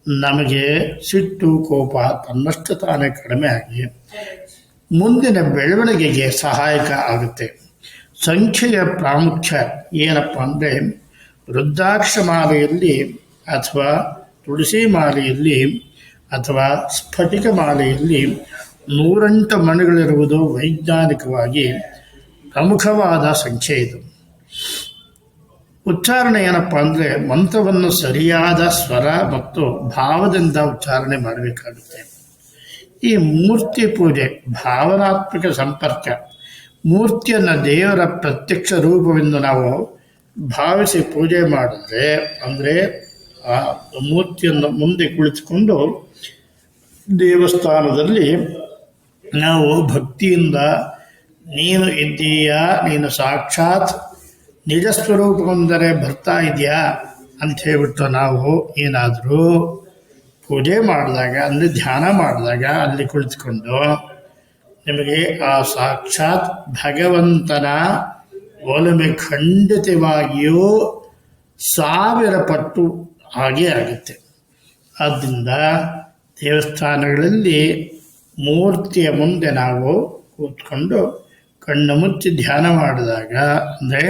ನಮಗೆ ಸಿಟ್ಟು, ಕೋಪ ತನ್ನಷ್ಟು ತಾನೇ ಕಡಿಮೆ ಆಗಿ ಮುಂದಿನ ಬೆಳವಣಿಗೆಗೆ ಸಹಾಯಕ ಆಗುತ್ತೆ. ಸಂಖ್ಯೆಯ ಪ್ರಾಮುಖ್ಯ ಏನಪ್ಪ ಅಂದರೆ ವೃದ್ಧಾಕ್ಷ ಮಾಲೆಯಲ್ಲಿ ಅಥವಾ ತುಳಸಿ ಮಾಲೆಯಲ್ಲಿ ಅಥವಾ ಸ್ಫಟಿಕ ಮಾಲೆಯಲ್ಲಿ ನೂರೆಂಟು ಮಣಿಗಳಿರುವುದು ವೈಜ್ಞಾನಿಕವಾಗಿ ಪ್ರಮುಖವಾದ ಸಂಖ್ಯೆ ಇದು. ಉಚ್ಚಾರಣೆ ಏನಪ್ಪ ಅಂದರೆ ಮಂತ್ರವನ್ನು ಸರಿಯಾದ ಸ್ವರ ಮತ್ತು ಭಾವದಿಂದ ಉಚ್ಚಾರಣೆ ಮಾಡಬೇಕಾಗುತ್ತೆ. ಈ ಮೂರ್ತಿ ಪೂಜೆ, ಭಾವನಾತ್ಮಕ ಸಂಪರ್ಕ. ಮೂರ್ತಿಯನ್ನು ದೇವರ ಪ್ರತ್ಯಕ್ಷ ರೂಪವೆಂದು ನಾವು ಭಾವಿಸಿ ಪೂಜೆ ಮಾಡಿದ್ರೆ, ಅಂದರೆ ಆ ಮೂರ್ತಿಯನ್ನು ಮುಂದೆ ಕುಳಿತುಕೊಂಡು ದೇವಸ್ಥಾನದಲ್ಲಿ ನಾವು ಭಕ್ತಿಯಿಂದ, ನೀನು ಇದ್ದೀಯಾ? ನೀನು ಸಾಕ್ಷಾತ್ ನಿಜ ಬರ್ತಾ ಇದೆಯಾ? ಅಂತ ಹೇಳ್ಬಿಟ್ಟು ನಾವು ಏನಾದರೂ ಪೂಜೆ ಮಾಡಿದಾಗ, ಅಲ್ಲಿ ಧ್ಯಾನ ಮಾಡಿದಾಗ, ಅಲ್ಲಿ ಕುಳಿತುಕೊಂಡು ನಿಮಗೆ ಆ ಸಾಕ್ಷಾತ್ ಭಗವಂತನ ಒಲುಮೆ ಖಂಡಿತವಾಗಿಯೂ ಸಾವಿರ ಪಟ್ಟು ಹಾಗೆ ಆಗುತ್ತೆ. ಆದ್ದರಿಂದ ದೇವಸ್ಥಾನಗಳಲ್ಲಿ ಮೂರ್ತಿಯ ಮುಂದೆ ನಾವು ಕೂತ್ಕೊಂಡು ಕಣ್ಣು ಮುಚ್ಚಿ ಧ್ಯಾನ ಮಾಡಿದಾಗ, ಅಂದರೆ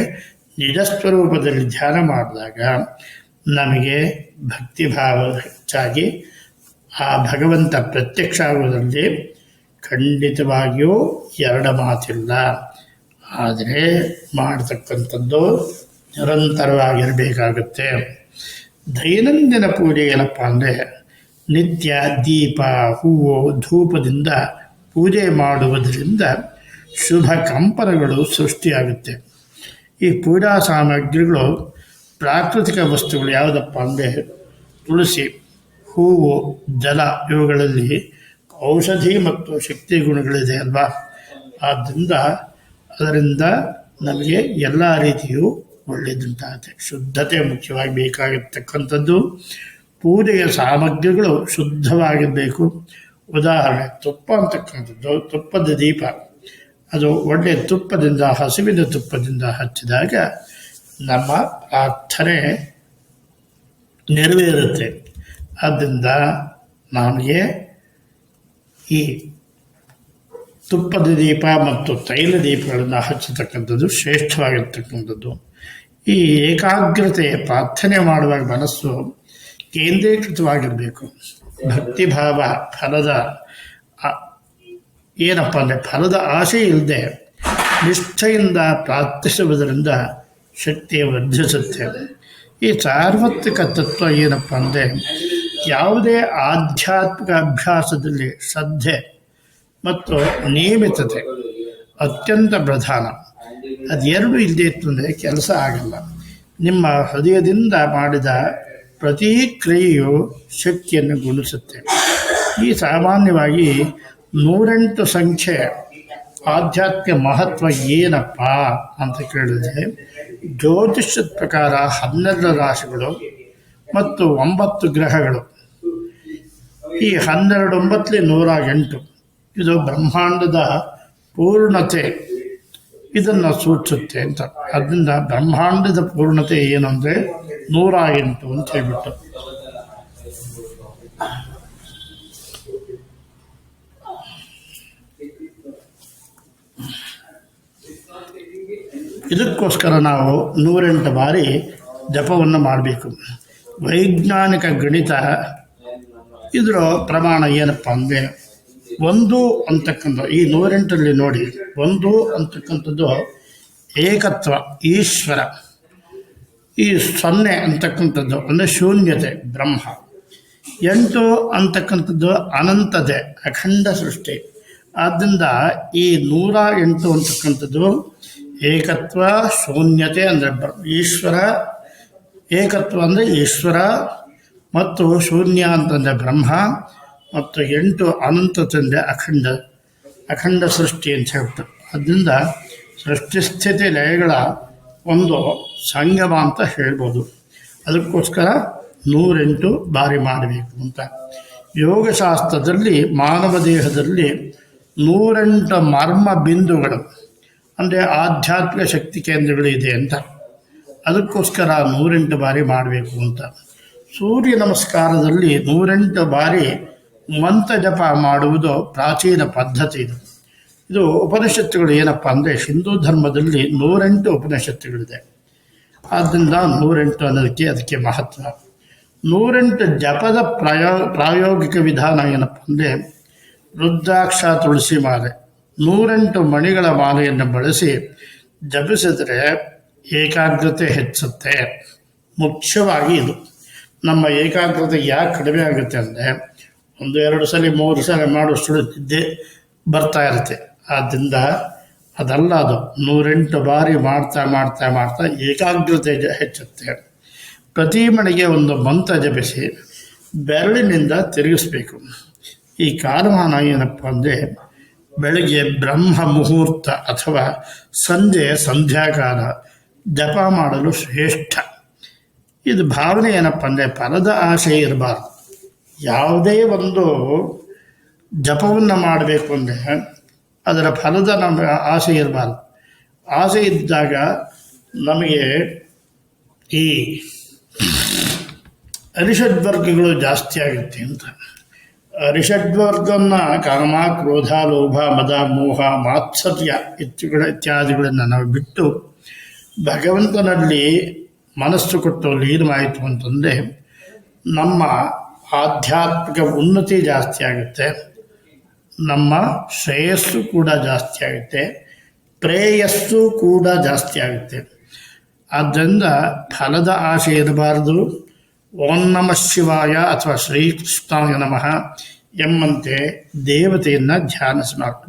ನಿಜ ಸ್ವರೂಪದಲ್ಲಿ ಧ್ಯಾನ ಮಾಡಿದಾಗ ನಮಗೆ ಭಕ್ತಿಭಾವ ಹೆಚ್ಚಾಗಿ ಆ ಭಗವಂತ ಪ್ರತ್ಯಕ್ಷ ಆಗುವುದರಲ್ಲಿ ಖಂಡಿತವಾಗಿಯೂ ಎರಡು ಮಾತಿಲ್ಲ. ಆದರೆ ಮಾಡತಕ್ಕಂಥದ್ದು ನಿರಂತರವಾಗಿರಬೇಕಾಗುತ್ತೆ. ದೈನಂದಿನ ಪೂಜೆ ಏನಪ್ಪ ಅಂದರೆ ನಿತ್ಯ ದೀಪ, ಹೂವು, ಧೂಪದಿಂದ ಪೂಜೆ ಮಾಡುವುದರಿಂದ ಶುಭ ಕಂಪನಗಳು ಸೃಷ್ಟಿಯಾಗುತ್ತೆ. ಈ ಪೂಜಾ ಸಾಮಗ್ರಿಗಳು ಪ್ರಾಕೃತಿಕ ವಸ್ತುಗಳು ಯಾವುದಪ್ಪ ಅಂದರೆ ತುಳಸಿ, ಹೂವು, ಜಲ, ಇವುಗಳಲ್ಲಿ ಔಷಧಿ ಮತ್ತು ಶಕ್ತಿ ಗುಣಗಳಿದೆ ಅಲ್ವಾ? ಆದ್ದರಿಂದ ಅದರಿಂದ ನಮಗೆ ಎಲ್ಲ ರೀತಿಯೂ ಒಳ್ಳೆಯದುಂಟಾಗುತ್ತೆ ಶುದ್ಧತೆ ಮುಖ್ಯವಾಗಿ ಬೇಕಾಗಿರ್ತಕ್ಕಂಥದ್ದು. ಪೂಜೆಯ ಸಾಮಗ್ರಿಗಳು ಶುದ್ಧವಾಗಿರಬೇಕು. ಉದಾಹರಣೆ, ತುಪ್ಪ ಅಂತಕ್ಕಂಥದ್ದು, ತುಪ್ಪದ ದೀಪ. ಅದು ಒಳ್ಳೆಯ ತುಪ್ಪದಿಂದ, ಹಸುವಿನ ತುಪ್ಪದಿಂದ ಹಚ್ಚಿದಾಗ ನಮ್ಮ ಪ್ರಾರ್ಥನೆ ನೆರವೇರುತ್ತೆ. ಆದ್ದರಿಂದ ನಮಗೆ ಈ ತುಪ್ಪದ ದೀಪ ಮತ್ತು ತೈಲ ದೀಪಗಳನ್ನು ಹಚ್ಚತಕ್ಕಂಥದ್ದು ಶ್ರೇಷ್ಠವಾಗಿರ್ತಕ್ಕಂಥದ್ದು. ಈ ಏಕಾಗ್ರತೆ ಪ್ರಾರ್ಥನೆ ಮಾಡುವಾಗ ಮನಸ್ಸು ಕೇಂದ್ರೀಕೃತವಾಗಿರಬೇಕು. ಭಕ್ತಿಭಾವ, ಫಲದ ಏನಪ್ಪ ಅಂದರೆ ಫಲದ ಆಸೆ ಇಲ್ಲದೆ ನಿಷ್ಠೆಯಿಂದ ಪ್ರಾರ್ಥಿಸುವುದರಿಂದ ಶಕ್ತಿ ವರ್ಧಿಸುತ್ತೆ. ಈ ಸಾರ್ವತ್ರಿಕ ತತ್ವ ಏನಪ್ಪ ಅಂದರೆ ಯಾವುದೇ ಆಧ್ಯಾತ್ಮಿಕ ಅಭ್ಯಾಸದಲ್ಲಿ ಶ್ರದ್ಧೆ ಮತ್ತು ನಿಯಮಿತತೆ ಅತ್ಯಂತ ಪ್ರಧಾನ. ಅದೆರಡು ಇಲ್ಲದೆ ಇತ್ತು ಅಂದರೆ ಕೆಲಸ ಆಗಲ್ಲ. ನಿಮ್ಮ ಹೃದಯದಿಂದ ಮಾಡಿದ ಪ್ರತಿ ಕ್ರಿಯೆಯು ಶಕ್ತಿಯನ್ನು ಗುಣಿಸುತ್ತೆ. ಈ ಸಾಮಾನ್ಯವಾಗಿ ನೂರೆಂಟು ಸಂಖ್ಯೆ ಆಧ್ಯಾತ್ಮಿಕ ಮಹತ್ವ ಏನಪ್ಪ ಅಂತ ಕೇಳಿದ್ರೆ ಜ್ಯೋತಿಷ್ಯದ ಪ್ರಕಾರ ಹನ್ನೆರಡು ರಾಶಿಗಳು ಮತ್ತು ಒಂಬತ್ತು ಗ್ರಹಗಳು. ಈ ಹನ್ನೆರಡು ಒಂಬತ್ತಲಿ ನೂರ ಎಂಟು. ಇದು ಬ್ರಹ್ಮಾಂಡದ ಪೂರ್ಣತೆ ಇದನ್ನು ಸೂಚಿಸುತ್ತೆ ಅಂತ. ಅದರಿಂದ ಬ್ರಹ್ಮಾಂಡದ ಪೂರ್ಣತೆ ಏನಂದರೆ ನೂರ ಎಂಟು ಅಂತ ಹೇಳ್ಬಿಟ್ಟು. ಇದಕ್ಕೋಸ್ಕರ ನಾವು ನೂರೆಂಟು ಬಾರಿ ಜಪವನ್ನು ಮಾಡಬೇಕು. ವೈಜ್ಞಾನಿಕ ಗಣಿತ ಇದರ ಪ್ರಮಾಣ ಏನಪ್ಪ ಅಂದರೆ ಒಂದು ಅಂತಕ್ಕಂಥ, ಈ ನೂರೆಂಟರಲ್ಲಿ ನೋಡಿ, ಒಂದು ಅಂತಕ್ಕಂಥದ್ದು ಏಕತ್ವ, ಈಶ್ವರ. ಈ ಸೊನ್ನೆ ಅಂತಕ್ಕಂಥದ್ದು ಅಂದರೆ ಶೂನ್ಯತೆ, ಬ್ರಹ್ಮ. ಎಂಟು ಅಂತಕ್ಕಂಥದ್ದು ಅನಂತತೆ, ಅಖಂಡ ಸೃಷ್ಟಿ. ಆದ್ದರಿಂದ ಈ ನೂರ ಎಂಟು ಅಂತಕ್ಕಂಥದ್ದು ಏಕತ್ವ, ಶೂನ್ಯತೆ ಅಂದರೆ ಈಶ್ವರ, ಏಕತ್ವ ಅಂದರೆ ಈಶ್ವರ, ಮತ್ತು ಶೂನ್ಯ ಅಂತಂದರೆ ಬ್ರಹ್ಮ, ಮತ್ತು ಎಂಟು ಅನಂತ ತಂದೆ ಅಖಂಡ ಅಖಂಡ ಸೃಷ್ಟಿ ಅಂತ ಹೇಳ್ಬಿಟ್ಟು ಅದರಿಂದ ಸೃಷ್ಟಿಸ್ಥಿತಿ ಲಯಗಳ ಒಂದು ಸಂಗಮ ಅಂತ ಹೇಳ್ಬೋದು. ಅದಕ್ಕೋಸ್ಕರ ನೂರೆಂಟು ಬಾರಿ ಮಾಡಬೇಕು ಅಂತ. ಯೋಗಶಾಸ್ತ್ರದಲ್ಲಿ, ಮಾನವ ದೇಹದಲ್ಲಿ ನೂರೆಂಟು ಮರ್ಮ ಬಿಂದುಗಳು. ಅಂದರೆ ಆಧ್ಯಾತ್ಮಿಕ ಶಕ್ತಿ ಕೇಂದ್ರಗಳು ಇದೆ ಅಂತ. ಅದಕ್ಕೋಸ್ಕರ ನೂರೆಂಟು ಬಾರಿ ಮಾಡಬೇಕು ಅಂತ. ಸೂರ್ಯ ನಮಸ್ಕಾರದಲ್ಲಿ ನೂರೆಂಟು ಬಾರಿ ಮಂತ್ರ ಜಪ ಮಾಡುವುದು ಪ್ರಾಚೀನ ಪದ್ಧತಿ ಇದು. ಇದು ಉಪನಿಷತ್ತುಗಳು ಏನಪ್ಪ ಅಂದರೆ ಹಿಂದೂ ಧರ್ಮದಲ್ಲಿ ನೂರೆಂಟು ಉಪನಿಷತ್ತುಗಳಿದೆ. ಆದ್ದರಿಂದ ನೂರೆಂಟು ಅನ್ನೋದಕ್ಕೆ ಅದಕ್ಕೆ ಮಹತ್ವ. ನೂರೆಂಟು ಜಪದ ಪ್ರಾಯೋ ಪ್ರಾಯೋಗಿಕ ವಿಧಾನ ಏನಪ್ಪ ಅಂದರೆ ರುದ್ರಾಕ್ಷ ತುಳಸಿ ಮಾಲೆ. ನೂರೆಂಟು ಮಣಿಗಳ ಮಾಲೆಯನ್ನು ಬಳಸಿ ಜಪಿಸಿದರೆ ಏಕಾಗ್ರತೆ ಹೆಚ್ಚುತ್ತೆ. ಮುಖ್ಯವಾಗಿ ಇದು. ನಮ್ಮ ಏಕಾಗ್ರತೆ ಯಾಕೆ ಕಡಿಮೆ ಆಗುತ್ತೆ ಅಂದರೆ ಒಂದು ಎರಡು ಸಲ, ಮೂರು ಸಲ ಮಾಡುವಷ್ಟು ನಿದ್ದೆ ಬರ್ತಾ ಇರುತ್ತೆ. ಆದ್ದರಿಂದ ಅದಲ್ಲ ಅದು. ನೂರೆಂಟು ಬಾರಿ ಮಾಡ್ತಾ ಮಾಡ್ತಾ ಮಾಡ್ತಾ ಏಕಾಗ್ರತೆ ಹೆಚ್ಚುತ್ತೆ. ಪ್ರತಿ ಮನೆಗೆ ಒಂದು ಮಂತ್ರ ಜಪಿಸಿ ಬೆರಳಿನಿಂದ ತಿರುಗಿಸ್ಬೇಕು. ಈ ಕಾಲಮಾನ ಏನಪ್ಪ ಅಂದರೆ ಬೆಳಗ್ಗೆ ಬ್ರಹ್ಮ ಮುಹೂರ್ತ ಅಥವಾ ಸಂಜೆ ಸಂಧ್ಯಾಕಾಲ ಜಪ ಮಾಡಲು ಶ್ರೇಷ್ಠ. ಇದು ಭಾವನೆ ಏನಪ್ಪ ಅಂದರೆ ಫಲದ ಆಶೆ ಇರಬಾರ್ದು. ಯಾವುದೇ ಒಂದು ಜಪವನ್ನು ಮಾಡಬೇಕು ಅಂದರೆ ಅದರ ಫಲದ ನಮ್ಮ ಆಸೆ ಇರಬಾರ್ದು. ಆಸೆ ಇದ್ದಾಗ ನಮಗೆ ಈ ಅರಿಷಡ್ವರ್ಗಗಳು ಜಾಸ್ತಿ ಆಗುತ್ತೆ ಅಂತ. ಅರಿಷಡ್ವರ್ಗನ್ನ ಕಾಮ, ಕ್ರೋಧ, ಲೋಭ, ಮದ, ಮೋಹ, ಮಾತ್ಸರ್ಯ ಇತ್ಯುಗಳ ಇತ್ಯಾದಿಗಳನ್ನು ನಾವು ಬಿಟ್ಟು ಭಗವಂತನಲ್ಲಿ ಮನಸ್ಸು ಕೊಟ್ಟು ಲೀನವಾಯಿತು ಅಂತಂದರೆ ನಮ್ಮ ಆಧ್ಯಾತ್ಮಿಕ ಉನ್ನತಿ ಜಾಸ್ತಿ ಆಗುತ್ತೆ. ನಮ್ಮ ಶ್ರೇಯಸ್ಸು ಕೂಡ ಜಾಸ್ತಿ ಆಗುತ್ತೆ. ಪ್ರೇಯಸ್ಸು ಕೂಡ ಜಾಸ್ತಿ ಆಗುತ್ತೆ. ಆದ್ದರಿಂದ ಫಲದ ಆಸೆ ಇರಬಾರದು. ಓಂ ನಮ ಶಿವಾಯ ಅಥವಾ ಶ್ರೀಕೃಷ್ಣಾಯ ನಮಃ ಎಂಬಂತೆ ದೇವತೆಯನ್ನು ಧ್ಯಾನ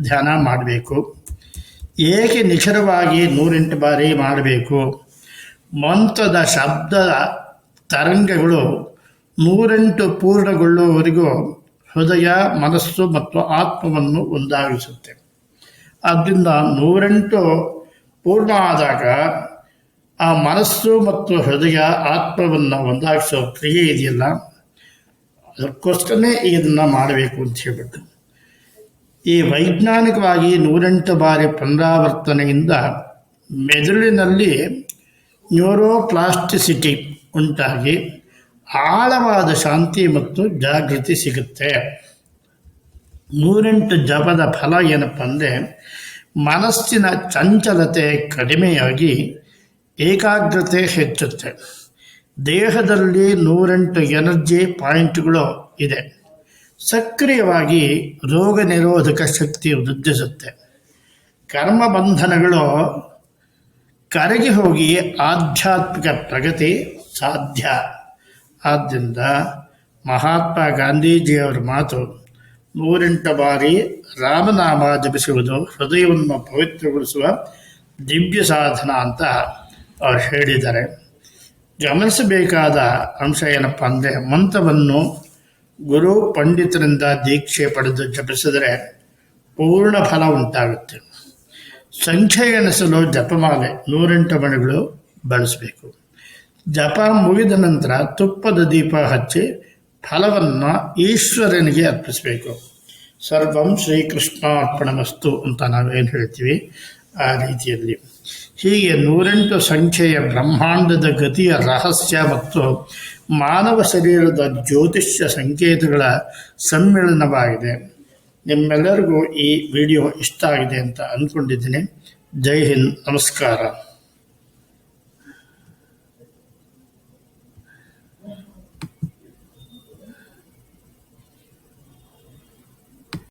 ಧ್ಯಾನ ಮಾಡಬೇಕು. ಏಕೆ ನಿಖರವಾಗಿ ನೂರೆಂಟು ಬಾರಿ ಮಾಡಬೇಕು? ಮಂತ್ರದ ಶಬ್ದದ ತರಂಗಗಳು ನೂರೆಂಟು ಪೂರ್ಣಗೊಳ್ಳುವವರೆಗೂ ಹೃದಯ, ಮನಸ್ಸು ಮತ್ತು ಆತ್ಮವನ್ನು ಒಂದಾಗಿಸುತ್ತೆ. ಆದ್ದರಿಂದ ನೂರೆಂಟು ಪೂರ್ಣ ಆದಾಗ ಆ ಮನಸ್ಸು ಮತ್ತು ಹೃದಯ ಆತ್ಮವನ್ನು ಒಂದಾಗಿಸೋ ಕ್ರಿಯೆ ಇದೆಯಲ್ಲ, ಅದಕ್ಕೋಸ್ಕರನೇ ಇದನ್ನು ಮಾಡಬೇಕು ಅಂತ ಹೇಳ್ಬಿಟ್ಟು. ಈ ವೈಜ್ಞಾನಿಕವಾಗಿ ನೂರೆಂಟು ಬಾರಿ ಪುನರಾವರ್ತನೆಯಿಂದ ಮೆದುಳಿನಲ್ಲಿ ನ್ಯೂರೋಪ್ಲಾಸ್ಟಿಸಿಟಿ ಉಂಟಾಗಿ ಆಳವಾದ ಶಾಂತಿ ಮತ್ತು ಜಾಗೃತಿ ಸಿಗುತ್ತೆ. ನೂರೆಂಟು ಜಪದ ಫಲ ಏನಪ್ಪ ಅಂದರೆ ಮನಸ್ಸಿನ ಚಂಚಲತೆ ಕಡಿಮೆಯಾಗಿ ಏಕಾಗ್ರತೆ ಹೆಚ್ಚುತ್ತೆ. ದೇಹದಲ್ಲಿ ನೂರೆಂಟು ಎನರ್ಜಿ ಪಾಯಿಂಟ್ಗಳು ಇದೆ. ಸಕ್ರಿಯವಾಗಿ ರೋಗ ನಿರೋಧಕ ಶಕ್ತಿ ವೃದ್ಧಿಸುತ್ತೆ. ಕರ್ಮ ಬಂಧನಗಳು ಕರಗಿ ಹೋಗಿ ಆಧ್ಯಾತ್ಮಿಕ ಪ್ರಗತಿ ಸಾಧ್ಯ. ಆದ್ದರಿಂದ ಮಹಾತ್ಮ ಗಾಂಧೀಜಿಯವರ ಮಾತು ನೂರೆಂಟು ಬಾರಿ ರಾಮನಾಮ ಜಪಿಸುವುದು ಹೃದಯವನ್ನು ಪವಿತ್ರಗೊಳಿಸುವ ದಿವ್ಯ ಸಾಧನ ಅಂತ ಹೇಳಿದ್ದಾರೆ. ಗಮನಿಸಬೇಕಾದ ಅಂಶ ಏನಪ್ಪ ಅಂದರೆ ಮಂತ್ರವನ್ನು ಗುರು ಪಂಡಿತರಿಂದ ದೀಕ್ಷೆ ಪಡೆದು ಜಪಿಸಿದರೆ ಪೂರ್ಣ ಫಲ ಉಂಟಾಗುತ್ತೆ. ಸಂಖ್ಯೆ ಎಣಿಸಲು ಜಪಮಾಲೆ ನೂರೆಂಟು ಮಣಿಗಳು ಬಳಸಬೇಕು. ಜಪ ಮುಗಿದ ನಂತರ ತುಪ್ಪದ ದೀಪ ಹಚ್ಚಿ ಫಲವನ್ನು ಈಶ್ವರನಿಗೆ ಅರ್ಪಿಸಬೇಕು. ಸರ್ವಂ ಅರ್ಪಣಮಸ್ತು ಅಂತ ನಾವೇನು ಹೇಳ್ತೀವಿ ಆ ರೀತಿಯಲ್ಲಿ. ಹೀಗೆ ನೂರೆಂಟು ಸಂಖ್ಯೆಯ ಬ್ರಹ್ಮಾಂಡದ ಗತಿಯ ರಹಸ್ಯ ಮತ್ತು ಮಾನವ ಶರೀರದ ಜ್ಯೋತಿಷ್ಯ ಸಂಕೇತಗಳ ಸಮ್ಮಿಳನವಾಗಿದೆ. ನಿಮ್ಮೆಲ್ಲರಿಗೂ ಈ ವಿಡಿಯೋ ಇಷ್ಟ ಆಗಿದೆ ಅಂತ ಅಂದ್ಕೊಂಡಿದ್ದೀನಿ. ಜೈ ಹಿಂದ್. ನಮಸ್ಕಾರ.